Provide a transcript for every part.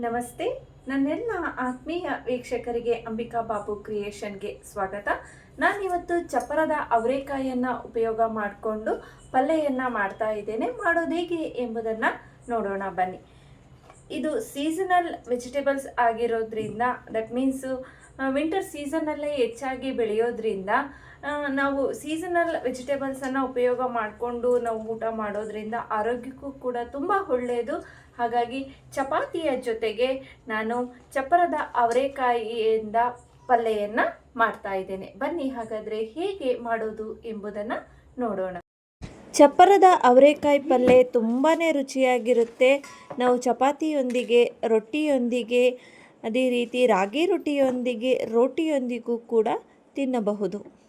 ನಮಸ್ತೆ. ನನ್ನೆಲ್ಲ ಆತ್ಮೀಯ ವೀಕ್ಷಕರಿಗೆ ಅಂಬಿಕಾ ಬಾಬು ಕ್ರಿಯೇಷನ್ಗೆ ಸ್ವಾಗತ. ನಾನಿವತ್ತು ಚಪ್ಪರದ ಅವರೆಕಾಯಿಯನ್ನು ಉಪಯೋಗ ಮಾಡಿಕೊಂಡು ಪಲ್ಲೆಯನ್ನು ಮಾಡ್ತಾ ಇದ್ದೇನೆ. ಮಾಡೋದು ಹೇಗೆ ಎಂಬುದನ್ನು ನೋಡೋಣ ಬನ್ನಿ. ಇದು ಸೀಸನಲ್ ವೆಜಿಟೇಬಲ್ಸ್ ಆಗಿರೋದ್ರಿಂದ, ದಟ್ ಮೀನ್ಸು ವಿಂಟರ್ ಸೀಸನಲ್ಲೇ ಹೆಚ್ಚಾಗಿ ಬೆಳೆಯೋದ್ರಿಂದ ನಾವು ಸೀಸನಲ್ ವೆಜಿಟೇಬಲ್ಸನ್ನು ಉಪಯೋಗ ಮಾಡಿಕೊಂಡು ನಾವು ಊಟ ಮಾಡೋದ್ರಿಂದ ಆರೋಗ್ಯಕ್ಕೂ ಕೂಡ ತುಂಬ ಒಳ್ಳೆಯದು ಹಾಗಾಗಿ ಚಪಾತಿಯ ಜೊತೆಗೆ ನಾನು ಚಪ್ಪರದ ಅವರೆಕಾಯಿಯಿಂದ ಪಲ್ಯವನ್ನು ಮಾಡ್ತಾ ಇದ್ದೇನೆ. ಬನ್ನಿ ಹಾಗಾದರೆ ಹೇಗೆ ಮಾಡೋದು ಎಂಬುದನ್ನು ನೋಡೋಣ. ಚಪ್ಪರದ ಅವರೆಕಾಯಿ ಪಲ್ಯ ತುಂಬಾ ರುಚಿಯಾಗಿರುತ್ತೆ. ನಾವು ಚಪಾತಿಯೊಂದಿಗೆ, ರೊಟ್ಟಿಯೊಂದಿಗೆ, ಅದೇ ರೀತಿ ರಾಗಿ ರೊಟ್ಟಿಯೊಂದಿಗೆ, ರೋಟಿಯೊಂದಿಗೂ ಕೂಡ ತಿನ್ನಬಹುದು.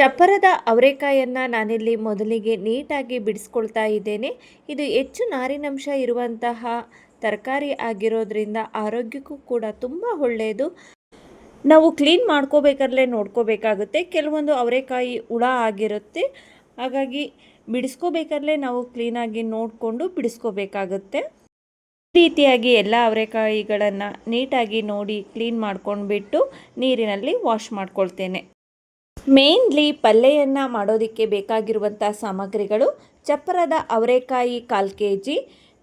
ಚಪ್ಪರದ ಅವರೆಕಾಯನ್ನು ನಾನಿಲ್ಲಿ ಮೊದಲಿಗೆ ನೀಟಾಗಿ ಬಿಡಿಸ್ಕೊಳ್ತಾ ಇದ್ದೇನೆ. ಇದು ಹೆಚ್ಚು ನಾರಿನಂಶ ಇರುವಂತಹ ತರಕಾರಿ ಆಗಿರೋದ್ರಿಂದ ಆರೋಗ್ಯಕ್ಕೂ ಕೂಡ ತುಂಬ ಒಳ್ಳೆಯದು. ನಾವು ಕ್ಲೀನ್ ಮಾಡ್ಕೋಬೇಕಾದ್ರೆ ನೋಡ್ಕೋಬೇಕಾಗುತ್ತೆ. ಕೆಲವೊಂದು ಅವರೆಕಾಯಿ ಹುಳ ಆಗಿರುತ್ತೆ. ಹಾಗಾಗಿ ಬಿಡಿಸ್ಕೋಬೇಕಾದ್ರೆ ನಾವು ಕ್ಲೀನಾಗಿ ನೋಡಿಕೊಂಡು ಬಿಡಿಸ್ಕೋಬೇಕಾಗುತ್ತೆ. ಈ ರೀತಿಯಾಗಿ ಎಲ್ಲ ಅವರೆಕಾಯಿಗಳನ್ನು ನೀಟಾಗಿ ನೋಡಿ ಕ್ಲೀನ್ ಮಾಡ್ಕೊಂಡ್ಬಿಟ್ಟು ನೀರಿನಲ್ಲಿ ವಾಶ್ ಮಾಡ್ಕೊಳ್ತೇನೆ. ಮೇನ್ಲಿ ಪಲ್ಲೆಯನ್ನು ಮಾಡೋದಕ್ಕೆ ಬೇಕಾಗಿರುವಂಥ ಸಾಮಗ್ರಿಗಳು ಚಪ್ಪರದ ಅವರೆಕಾಯಿ ಕಾಲು ಕೆ ಜಿ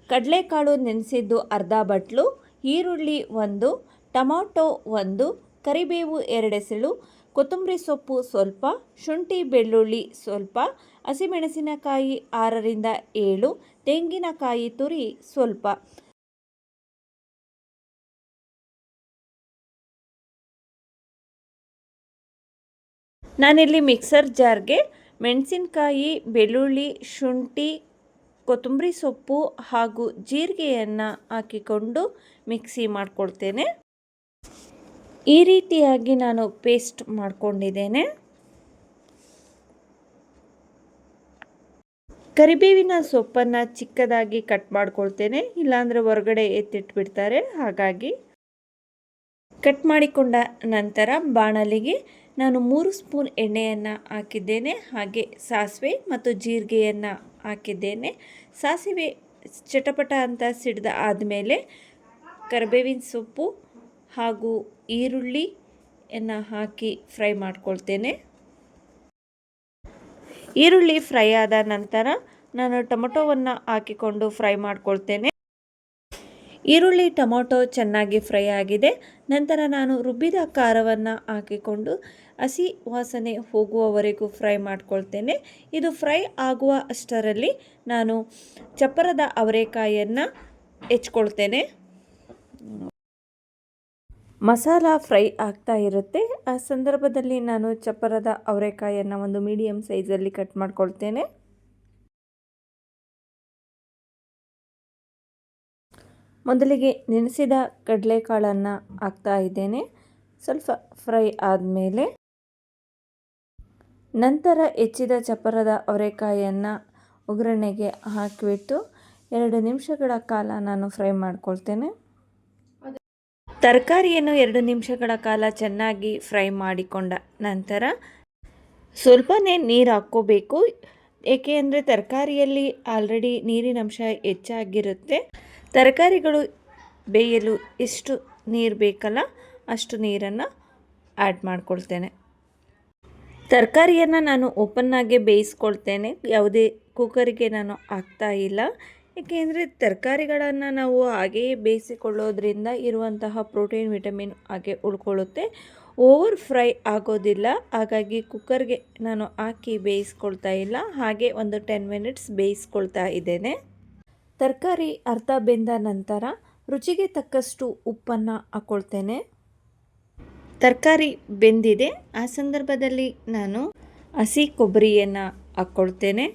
ಕಡಲೆಕಾಳು ನೆನೆಸಿದ್ದು ಅರ್ಧ ಬಟ್ಲು, ಈರುಳ್ಳಿ ಒಂದು, ಟೊಮಾಟೊ ಒಂದು, ಕರಿಬೇವು ಎರಡೆಸಳು, ಕೊತ್ತಂಬರಿ ಸೊಪ್ಪು ಸ್ವಲ್ಪ, ಶುಂಠಿ ಬೆಳ್ಳುಳ್ಳಿ ಸ್ವಲ್ಪ, ಹಸಿಮೆಣಸಿನಕಾಯಿ ಆರರಿಂದ ಏಳು, ತೆಂಗಿನಕಾಯಿ ತುರಿ ಸ್ವಲ್ಪ. ನಾನಿಲ್ಲಿ ಮಿಕ್ಸರ್ ಜಾರ್ಗೆ ಮೆಣಸಿನಕಾಯಿ, ಬೆಳ್ಳುಳ್ಳಿ, ಶುಂಠಿ, ಕೊತ್ತಂಬರಿ ಸೊಪ್ಪು ಹಾಗೂ ಜೀರಿಗೆಯನ್ನು ಹಾಕಿಕೊಂಡು ಮಿಕ್ಸಿ ಮಾಡ್ಕೊಳ್ತೇನೆ. ಈ ರೀತಿಯಾಗಿ ನಾನು ಪೇಸ್ಟ್ ಮಾಡಿಕೊಂಡಿದ್ದೇನೆ. ಕರಿಬೇವಿನ ಸೊಪ್ಪನ್ನು ಚಿಕ್ಕದಾಗಿ ಕಟ್ ಮಾಡ್ಕೊಳ್ತೇನೆ, ಇಲ್ಲಾಂದರೆ ಹೊರಗಡೆ ಎತ್ತಿಟ್ಬಿಡ್ತಾರೆ, ಹಾಗಾಗಿ ಕಟ್ ಮಾಡಿಕೊಂಡ ನಂತರ ಬಾಣಲಿಗೆ ನಾನು ಮೂರು ಸ್ಪೂನ್ ಎಣ್ಣೆಯನ್ನು ಹಾಕಿದ್ದೇನೆ. ಹಾಗೆ ಸಾಸಿವೆ ಮತ್ತು ಜೀರಿಗೆಯನ್ನು ಹಾಕಿದ್ದೇನೆ. ಸಾಸಿವೆ ಚಟಪಟ ಅಂತ ಸಿಡ್ದ ಆದಮೇಲೆ ಕರಿಬೇವಿನ ಸೊಪ್ಪು ಹಾಗೂ ಈರುಳ್ಳಿಯನ್ನು ಹಾಕಿ ಫ್ರೈ ಮಾಡ್ಕೊಳ್ತೇನೆ. ಈರುಳ್ಳಿ ಫ್ರೈ ಆದ ನಂತರ ನಾನು ಟೊಮೊಟೊವನ್ನು ಹಾಕಿಕೊಂಡು ಫ್ರೈ ಮಾಡ್ಕೊಳ್ತೇನೆ. ಈರುಳ್ಳಿ ಟೊಮೊಟೊ ಚೆನ್ನಾಗಿ ಫ್ರೈ ಆಗಿದೆ. ನಂತರ ನಾನು ರುಬ್ಬಿದ ಖಾರವನ್ನು ಹಾಕಿಕೊಂಡು ಹಸಿ ವಾಸನೆ ಹೋಗುವವರೆಗೂ ಫ್ರೈ ಮಾಡ್ಕೊಳ್ತೇನೆ. ಇದು ಫ್ರೈ ಆಗುವ ಅಷ್ಟರಲ್ಲಿ ನಾನು ಚಪ್ಪರದ ಅವರೆಕಾಯನ್ನು ಹೆಚ್ಕೊಳ್ತೇನೆ. ಮಸಾಲ ಫ್ರೈ ಆಗ್ತಾ ಇರುತ್ತೆ. ಆ ಸಂದರ್ಭದಲ್ಲಿ ನಾನು ಚಪ್ಪರದ ಅವರೆಕಾಯನ್ನು ಒಂದು ಮೀಡಿಯಮ್ ಸೈಜಲ್ಲಿ ಕಟ್ ಮಾಡ್ಕೊಳ್ತೇನೆ. ಮೊದಲಿಗೆ ನೆನೆಸಿದ ಕಡಲೆಕಾಳನ್ನು ಹಾಕ್ತಾ ಇದ್ದೇನೆ. ಸ್ವಲ್ಪ ಫ್ರೈ ಆದಮೇಲೆ ನಂತರ ಹೆಚ್ಚಿದ ಚಪ್ಪರದ ಅವರೆಕಾಯಿಯನ್ನು ಒಗ್ಗರಣೆಗೆ ಹಾಕಿಬಿಟ್ಟು ಎರಡು ನಿಮಿಷಗಳ ಕಾಲ ನಾನು ಫ್ರೈ ಮಾಡ್ಕೊಳ್ತೇನೆ. ತರಕಾರಿಯನ್ನು ಎರಡು ನಿಮಿಷಗಳ ಕಾಲ ಚೆನ್ನಾಗಿ ಫ್ರೈ ಮಾಡಿಕೊಂಡ ನಂತರ ಸ್ವಲ್ಪನೇ ನೀರು ಹಾಕ್ಕೋಬೇಕು. ಏಕೆ ಅಂದರೆ ತರಕಾರಿಯಲ್ಲಿ ಆಲ್ರೆಡಿ ನೀರಿನಂಶ ಹೆಚ್ಚಾಗಿರುತ್ತೆ. ತರಕಾರಿಗಳು ಬೇಯಲು ಎಷ್ಟು ನೀರು ಬೇಕಲ್ಲ ಅಷ್ಟು ನೀರನ್ನು ಆ್ಯಡ್ ಮಾಡ್ಕೊಳ್ತೇನೆ. ತರಕಾರಿಯನ್ನು ನಾನು ಓಪನ್ನಾಗೆ ಬೇಯಿಸ್ಕೊಳ್ತೇನೆ. ಯಾವುದೇ ಕುಕ್ಕರಿಗೆ ನಾನು ಹಾಕ್ತಾ ಇಲ್ಲ. ಏಕೆಂದರೆ ತರಕಾರಿಗಳನ್ನು ನಾವು ಹಾಗೆಯೇ ಬೇಯಿಸಿಕೊಳ್ಳೋದ್ರಿಂದ ಇರುವಂತಹ ಪ್ರೋಟೀನ್, ವಿಟಮಿನ್ ಹಾಗೆ ಉಳ್ಕೊಳ್ಳುತ್ತೆ. ಓವರ್ ಫ್ರೈ ಆಗೋದಿಲ್ಲ. ಹಾಗಾಗಿ ಕುಕ್ಕರ್ಗೆ ನಾನು ಹಾಕಿ ಬೇಯಿಸ್ಕೊಳ್ತಾ ಇಲ್ಲ. ಹಾಗೆ ಒಂದು ಟೆನ್ ಮಿನಿಟ್ಸ್ ಬೇಯಿಸ್ಕೊಳ್ತಾ ಇದ್ದೇನೆ. ತರಕಾರಿ ಅರ್ಧ ಬೆಂದ ನಂತರ ರುಚಿಗೆ ತಕ್ಕಷ್ಟು ಉಪ್ಪನ್ನು ಹಾಕ್ಕೊಳ್ತೇನೆ ತರಕಾರಿ ಬೆಂದಿದೆ. ಆ ಸಂದರ್ಭದಲ್ಲಿ ನಾನು ಹಸಿ ಕೊಬ್ಬರಿಯನ್ನು ಹಾಕ್ಕೊಳ್ತೇನೆ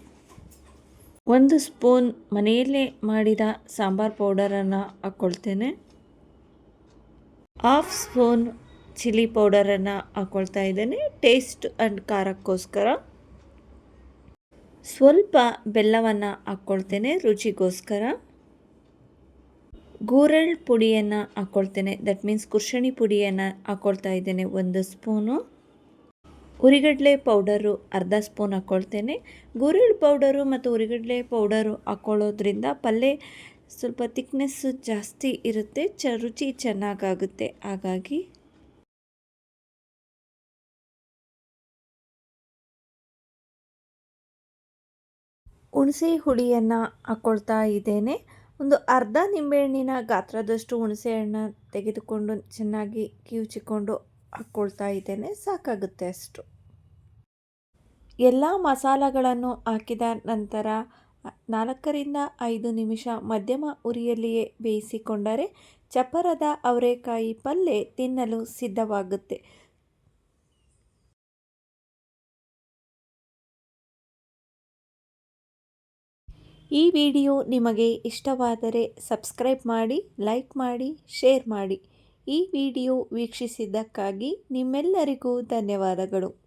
ಒಂದು ಸ್ಪೂನ್ ಮನೆಯಲ್ಲೇ ಮಾಡಿದ ಸಾಂಬಾರ್ ಪೌಡರನ್ನು ಹಾಕ್ಕೊಳ್ತೇನೆ ಹಾಫ್ ಸ್ಪೂನ್ ಚಿಲ್ಲಿ ಪೌಡರನ್ನು ಹಾಕ್ಕೊಳ್ತಾ ಇದ್ದೇನೆ. ಟೇಸ್ಟ್ ಆ್ಯಂಡ್ ಖಾರಕ್ಕೋಸ್ಕರ ಸ್ವಲ್ಪ ಬೆಲ್ಲವನ್ನು ಹಾಕ್ಕೊಳ್ತೇನೆ ರುಚಿಗೋಸ್ಕರ. ಗೂರಳ್ ಪುಡಿಯನ್ನು ಹಾಕ್ಕೊಳ್ತೇನೆ ದಟ್ ಮೀನ್ಸ್ ಕುರ್ಷಣಿ ಪುಡಿಯನ್ನು ಹಾಕ್ಕೊಳ್ತಾ ಇದ್ದೇನೆ ಒಂದು ಸ್ಪೂನು. ಉರಿಗಡಲೆ ಪೌಡರು ಅರ್ಧ ಸ್ಪೂನ್ ಹಾಕ್ಕೊಳ್ತೇನೆ ಗುರುಳ್ ಪೌಡರು ಮತ್ತು ಉರಿಗಡಲೆ ಪೌಡರು ಹಾಕ್ಕೊಳ್ಳೋದ್ರಿಂದ ಪಲ್ಯ ಸ್ವಲ್ಪ ತಿಕ್ನೆಸ್ಸು ಜಾಸ್ತಿ ಇರುತ್ತೆ, ಚ ರುಚಿ ಚೆನ್ನಾಗಾಗುತ್ತೆ. ಹಾಗಾಗಿ ಹುಣಸೆ ಹುಳಿಯನ್ನು ಹಾಕ್ಕೊಳ್ತಾ ಇದ್ದೇನೆ. ಒಂದು ಅರ್ಧ ನಿಂಬೆಹಣ್ಣಿನ ಗಾತ್ರದಷ್ಟು ಹುಣಸೆ ಹಣ್ಣು ತೆಗೆದುಕೊಂಡು ಚೆನ್ನಾಗಿ ಕಿವುಚಿಕೊಂಡು ಹಾಕ್ಕೊಳ್ತಾ ಇದ್ದೇನೆ. ಸಾಕಾಗುತ್ತೆ ಅಷ್ಟು. ಎಲ್ಲ ಮಸಾಲಗಳನ್ನು ಹಾಕಿದ ನಂತರ ನಾಲ್ಕರಿಂದ ಐದು ನಿಮಿಷ ಮಧ್ಯಮ ಉರಿಯಲ್ಲಿಯೇ ಬೇಯಿಸಿಕೊಂಡರೆ ಚಪ್ಪರದ ಅವರೆಕಾಯಿ ಪಲ್ಯ ತಿನ್ನಲು ಸಿದ್ಧವಾಗುತ್ತೆ. ಈ ವಿಡಿಯೋ ನಿಮಗೆ ಇಷ್ಟವಾದರೆ ಸಬ್ಸ್ಕ್ರೈಬ್ ಮಾಡಿ, ಲೈಕ್ ಮಾಡಿ, ಶೇರ್ ಮಾಡಿ. ಈ ವಿಡಿಯೋ ವೀಕ್ಷಿಸಿದ್ದಕ್ಕಾಗಿ ನಿಮ್ಮೆಲ್ಲರಿಗೂ ಧನ್ಯವಾದಗಳು.